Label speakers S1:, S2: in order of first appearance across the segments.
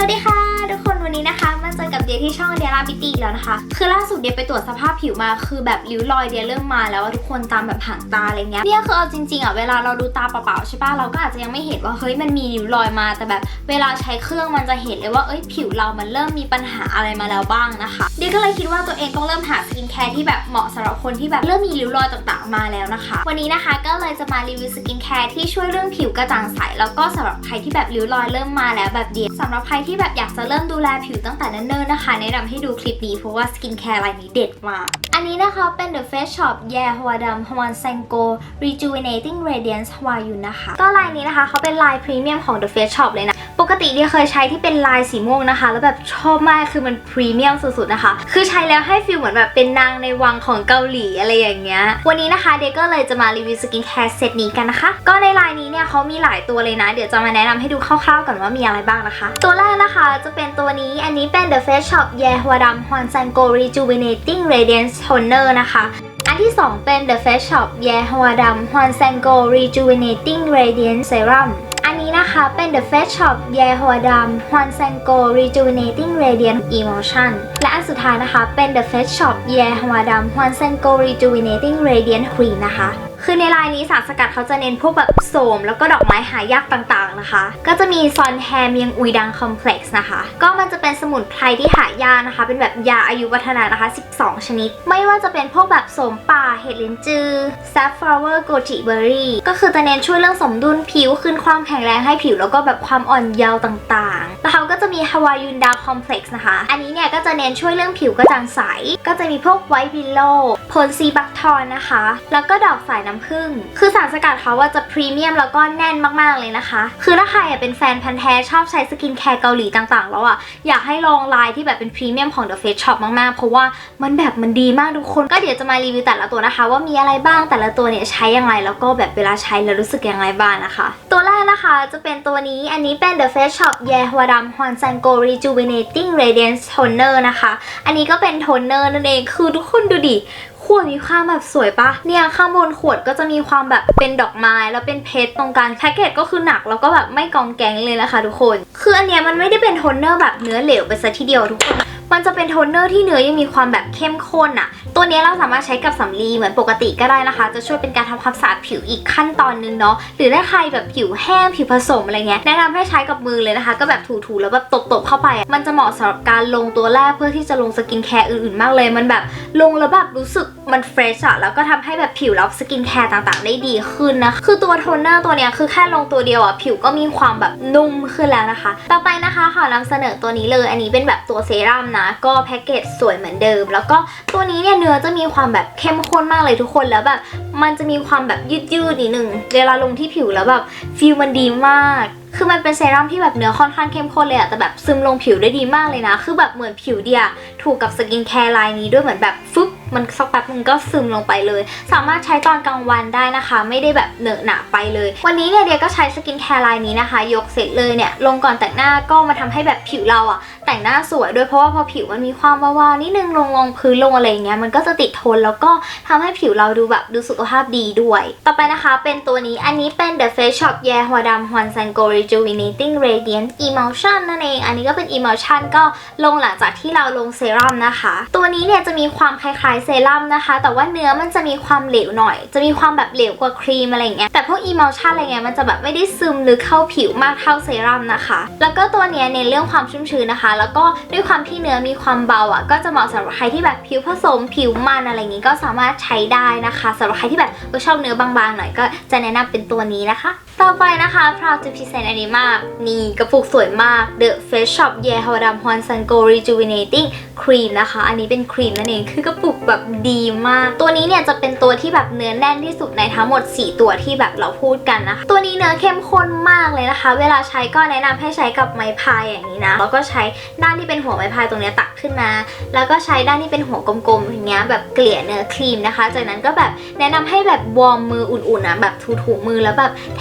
S1: วัสดีค่ะ ทุกคนวันนี้นะคะมาเจอกับเดียที่ช่องเดียราบิตี้แล้วนะคะ คือล่าสุดเดียไปตรวจสภาพผิวมาคือแบบริ้วรอยเดียเริ่มมาแล้วทุกคนตามแบบหางตาอะไรเงี้ยเนี่ยคือเอาจริงๆอะเวลาเราดูตาเปล่าๆใช่ปะเราก็อาจจะยังไม่เห็นว่าเฮ้ยมันมีริ้วรอยมา แต่แบบเวลาใช้เครื่องมันจะเห็นเลยว่าเอ้ยผิวเรามันเริ่มมีปัญหาอะไรมาแล้วบ้างนะคะเดียก็เลยคิดว่าตัวเองต้องเริ่มหาสกินแคร์ที่แบบเหมาะสำหรับคนที่แบบเริ่มมีริ้วรอยต่างๆมาแล้วนะคะ วันนี้นะคะก็เลยจะมารีวิวสกินแคร์ที่ช่วยเรื่องผิวกระจ่างใสแล้วก็สำหรับใครที่แบบริ้วรอยเริ่มมาแล้วแบบเดียสำหรับใครที่แบบอยากจะเริ่มดูแลผิวตั้งแต่เนิ่นๆนะคะ แนะนำให้ดูคลิปนี้เพราะว่าสกินแคร์รายนี้เด็ดมาก อันนี้นะคะเป็น The Face Shop Yeah ฮวาดัมฮวานเซงโก Rejuvenating Radiance ฮวายุนนะคะ ก็ลายนี้นะคะเขาเป็นลายพรีเมียมของ The Face Shop เลยนะ ปกติเดียเคยใช้ที่เป็นลายสีม่วงนะคะ แล้วแบบชอบมากคือมันพรีเมียมสุดๆนะคะ คือใช้แล้วให้ฟีลเหมือนแบบเป็นนางในวังของเกาหลีอะไรอย่างเงี้ย วันนี้นะคะเดียก็เลยจะมารีวิวสกินแคร์เซตนี้กันนะคะ ก็ในลายนี้เนี่ยเขามีหลายตัวเลยนะ เดี๋ยวจะมาแนะนำให้ดูคร่าวๆก่อนว่ามีอะไรบ้างนะคะ ตัวแรกนะคะจะเป็นตัวนี้ อันนี้เป็น The Face Shop แยฮวาดัมฮวอนซันโก Rejuvenating Radiance Toner นะคะ อันที่ 2 เป็น The Face Shop แยฮวาดัมฮวอนซันโก Rejuvenating Radiance Serum อันนี้นะคะเป็น The Face Shop แยฮวาดัมฮวอนซันโก Rejuvenating Radiant Emulsion และอันสุดท้ายนะคะเป็น The Face Shop แยฮวาดัมฮวอนซันโก Rejuvenating Radiant Cream นะคะ คือในลายนี้สารสกัดเขาจะเน้นพวกแบบโสม แล้วก็ดอกไม้หายากต่างๆนะคะ ก็จะมีซอนแฮมียงอุยดังคอมเพล็กซ์นะคะ ก็มันจะเป็นสมุนไพรที่หายากนะคะ เป็นแบบยาอายุวัฒนะนะคะ 12 ชนิด ไม่ว่าจะเป็นพวกแบบโสมป่าเห็ดลิ้นจือ safflower goji berry ก็คือจะเน้นช่วยเรื่องสมดุลผิวขึ้นความแข็งแรงให้ผิวแล้วก็แบบความอ่อนเยาว์ต่างๆแล้วเขา ก็จะมีฮาวายุนดาคอมเพล็กซ์นะคะ อันนี้เนี่ยก็จะเน้นช่วยเรื่องผิวกระจ่างใส ก็จะมีพวกไวท์บิลโลผลซีบักทอนนะคะ แล้วก็ดอกสายน้ำผึ้ง คือสารสกัดเขาว่าจะพรีเมียมแล้วก็แน่นมากๆเลยนะคะ คือถ้าใครอะเป็นแฟนพันธ์แท้ชอบใช้สกินแคร์เกาหลีต่างๆ แล้วอะ อยากให้ลองลายที่แบบเป็นพรีเมียมของ The Face Shop มากๆ เพราะว่ามันแบบมันดีมากทุกคน ก็เดี๋ยวจะมารีวิวแต่ละตัวนะคะ ว่ามีอะไรบ้างแต่ละตัวเนี่ยใช้ยังไงแล้วก็แบบเวลาใช้แล้วรู้สึกยังไงบ้างนะคะ ตัวแรกนะคะจะเป็นตัวนี้อันนี้เป็น The Face Shop แยฮวาดัมฮอนซันโก Rejuvenating Radiance Toner นะคะ อันนี้ก็เป็นโทนเนอร์นั่นเอง คือทุกคนดูดิ ขวดมีความแบบสวยปะเนี่ยข้างบนขวดก็จะมีความแบบเป็นดอกไม้ แล้วเป็นเพชรตรงกลางแพ็กเกจก็คือหนักแล้วก็แบบไม่กองแกงเลยนะคะทุกคน คืออันเนี้ยมันไม่ได้เป็นโทนเนอร์แบบเนื้อเหลวไปซะทีเดียวทุกคนมันจะเป็นโทนเนอร์ที่เนื้อยังมีความแบบเข้มข้นอะ ตัวนี้เราสามารถใช้กับสำลีเหมือนปกติก็ได้นะคะ จะช่วยเป็นการทำความสะอาดผิวอีกขั้นตอนนึงเนาะหรือถ้าใครแบบผิวแห้งผิวผสมอะไรเงี้ยแนะนำให้ใช้กับมือเลยนะคะ ก็แบบถูๆแล้วแบบตบๆเข้าไป มันจะเหมาะสำหรับการลงตัวแรกเพื่อที่จะลงสกินแคร์อื่นๆมากเลย มันแบบลงแล้วแบบรู้สึกมันเฟรชอะแล้วก็ทำให้แบบผิวรับสกินแคร์ต่างๆ ได้ดีขึ้นนะคือตัวโทนเนอร์ตัวเนี้ยคือแค่ลงตัวเดียวอะผิวก็มีความแบบนุ่มขึ้นแล้วนะคะ ต่อไปนะคะขอนำเสนอตัวนี้เลย อันนี้เป็นแบบตัวเซรั่มนะ ก็แพ็กเกจสวยเหมือนเดิม แล้วก็ตัวนี้เนี่ยเนื้อจะมีความแบบเข้มข้นมากเลยทุกคนแล้วแบบ มันจะมีความแบบยืดๆนิดนึงเวลาลงที่ผิวแล้วแบบฟิลมันดีมาก คือมันเป็นเซรั่มที่แบบเนื้อค่อนข้างเข้มข้นเลยอะแต่แบบซึมลงผิวได้ดีมากเลยนะ คือแบบเหมือนผิวเดียถูกกับสกินแคร์ไลน์นี้ด้วยเหมือนแบบฟึบมันสักแป๊บนึงก็ซึมลงไปเลย สามารถใช้ตอนกลางวันได้นะคะ ไม่ได้แบบเหนอะหนะไปเลย วันนี้เนี่ยเดียก็ใช้สกินแคร์ไลน์นี้นะคะ ยกเสร็จเลยเนี่ยลงก่อนแต่งหน้าก็มาทำให้แบบผิวเราอะ แต่งหน้าสวยด้วยเพราะว่าพอผิวมันมีความวาวๆนิดนึงลงลงพื้นลงอะไรเงี้ยมันก็จะติดทนแล้วก็ทำให้ผิวเราดูแบบดูสุขภาพดีด้วย ต่อไปนะคะเป็นตัวนี้อันนี้เป็น The Face Shop แยหัวดำฮวนซันโก Rejuvenating Radiant Emulsion นั่นเอง อันนี้ก็เป็น Emulsion ก็ลงหลังจากที่เราลงเซรั่มนะคะ ตัวนี้เนี่ยจะมีความคล้ายๆเซรั่มนะคะ แต่ว่าเนื้อมันจะมีความเหลวหน่อย จะมีความแบบเหลวกว่าครีมอะไรเงี้ยแต่พวก Emulsion อะไรเงี้ยมันจะแบบไม่ได้ซึมลึกเข้าผิวมากเท่าเซรั่มนะคะ แล้วก็ตัวเนี้ยเน้นเรื่องความชุ่มชื้นนะคะแล้วก็ด้วยความที่เนื้อมีความเบาอะก็จะเหมาะสำหรับใครที่แบบผิวผสมผิวมันอะไรอย่างงี้ก็สามารถใช้ได้นะคะสำหรับใครที่แบบชอบเนื้อบางๆหน่อยก็จะแนะนำเป็นตัวนี้นะคะ ต่อไปนะคะ proud to present อันนี้มาก นี่กระปุกสวยมาก The Face Shop เยฮาวดำฮอนซันโก Rejuvenating Cream นะคะ อันนี้เป็นครีมนั่นเองคือกระปุกแบบดีมาก ตัวนี้เนี่ยจะเป็นตัวที่แบบเนื้อแน่นที่สุดในทั้งหมด 4 ตัวที่แบบเราพูดกันนะคะ ตัวนี้เนื้อเข้มข้นมากเลยนะคะ เวลาใช้ก็แนะนำให้ใช้กับไม้พายอย่างนี้นะแล้วก็ใช้ด้านที่เป็นหัวไม้พายตรงเนี้ยตักขึ้นมา แล้วก็ใช้ด้านที่เป็นหัวกลมๆอย่างเงี้ยแบบเกลี่ยเนื้อครีมนะคะ จากนั้นก็แบบแนะนำให้แบบวอร์มมืออุ่นๆนะแบบถูๆมือแล้วแบบแท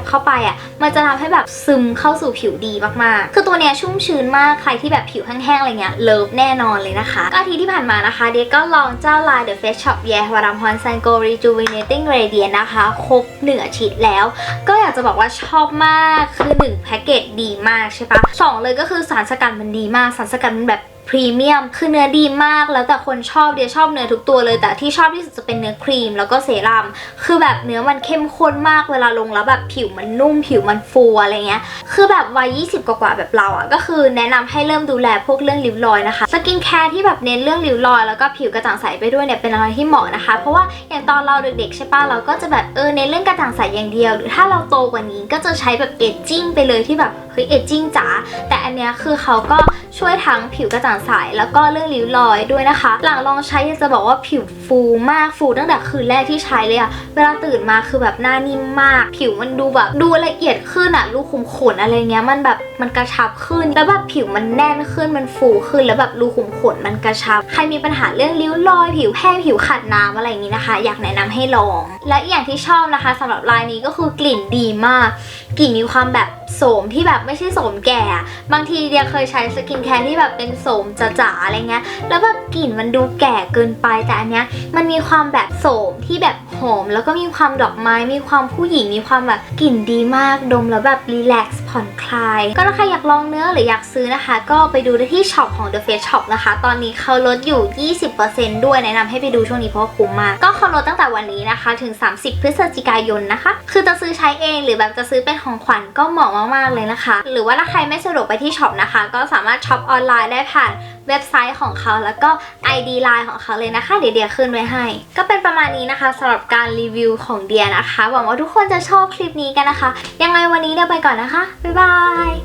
S1: บๆๆๆเข้าไปอะมันจะทำให้แบบซึมเข้าสู่ผิวดีมากๆ คือตัวเนี้ยชุ่มชื้นมากใครที่แบบผิวแห้งๆอะไรเงี้ยเลิฟแน่นอนเลยนะคะก็อาทิตย์ที่ผ่านมานะคะเดียก็ลองเจ้าลาย The Face Shop แยฮวารัมฮอนซันโก Rejuvenating Radiant นะคะครบเหนือชิดแล้ว ก็อยากจะบอกว่าชอบมากคือ1แพ็กเกจดีมากใช่ปะสองเลยก็คือสารสกัดมันดีมากสารสกัดมันแบบพรีเมียมคือเนื้อดีมากแล้วแต่คนชอบเดียชอบเนื้อทุกตัวเลยแต่ที่ชอบที่สุดจะเป็นเนื้อครีมแล้วก็เซรั่มคือแบบเนื้อมันเข้มข้นมากเวลาลงแล้วแบบผิวมันนุ่มผิวมันฟูอะไรเงี้ยคือแบบวัย20 กว่าๆแบบเราอะก็คือแนะนำให้เริ่มดูแลพวกเรื่องริ้วรอยนะคะสกินแคร์ที่แบบเน้นเรื่องริ้วรอยแล้วก็ผิวกระจ่างใสไปด้วยเนี่ยเป็นอะไรที่เหมาะนะคะ เพราะว่าอย่างตอนเราเด็กๆใช่ปะเราก็จะแบบเออเน้นเรื่องกระจ่างใสอย่างเดียว หรือถ้าเราโตกว่านี้ก็จะใช้แบบเอจจิ้งไปเลยที่แบบ ฮ้ยเอจจิ้งจ๋าแต่อันเนี้ยคือเขาก็ช่วยทั้งผิวกระจ่างใสแล้วก็เรื่องริ้วรอยด้วยนะคะ หลังลองใช้ยากจะบอกว่าผิวฟูมากฟูตั้งแต่คืนแรกที่ใช้เลยอะเวลาตื่นมาคือแบบหน้านิ่มมาก ผิวมันดูแบบดูละเอียดขึ้นอะรูขุมขนอะไรเงี้ยมันแบบมันกระชับขึ้น แล้วแบบผิวมันแน่นขึ้นมันฟูขึ้น แล้วแบบรูขุมขนมันกระชับ ใครมีปัญหาเรื่องริ้วรอย ผิวแห้งผิวขาดน้ำอะไรอย่างนี้นะคะ อยากแนะนำให้ลอง และอย่างที่ชอบนะคะสำหรับลายนี้ก็คือกลิ่นดีมาก กลิ่นมีความแบบโสมที่แบบไม่ใช่โสมแก่ บางทีเดียเคยใช้สกินแคร์ที่แบบเป็นโสมจ๋าๆอะไรเงี้ย แล้วแบบกลิ่นมันดูแก่เกินไปแต่อันเนี้ยมันมีความแบบโสมที่แบบหอม แล้วก็มีความดอกไม้ มีความผู้หญิง มีความแบบกลิ่นดีมาก ดมแล้วแบบรีแลกซ์ ผ่อนคลาย ก็ถ้าใครอยากลองเนื้อหรืออยากซื้อนะคะ ก็ไปดูได้ที่ช็อปของ The Face Shop นะคะ ตอนนี้เขาลดอยู่ 20%ด้วยแนะนำให้ไปดูช่วงนี้เพราะคุ้มมาก ก็เขาลดตั้งแต่วันนี้นะคะ ถึง 30 พฤศจิกายนนะคะ คือจะซื้อใช้เองหรือแบบจะซื้อเป็นของขวัญก็เหมาะมากๆเลยนะคะ หรือว่าถ้าใครไม่สะดวกไปที่ช็อปนะคะ ก็สามารถช็อปออนไลน์ได้ผ่าน เว็บไซต์ของเขาแล้วก็ ID Line ของเขาเลยนะคะ เดี๋ยวเดียขึ้นไว้ให้ ก็เป็นประมาณนี้นะคะสำหรับการรีวิวของเดียนะคะ หวังว่าทุกคนจะชอบคลิปนี้กันนะคะ ยังไงวันนี้เดียไปก่อนนะคะ บ๊ายบาย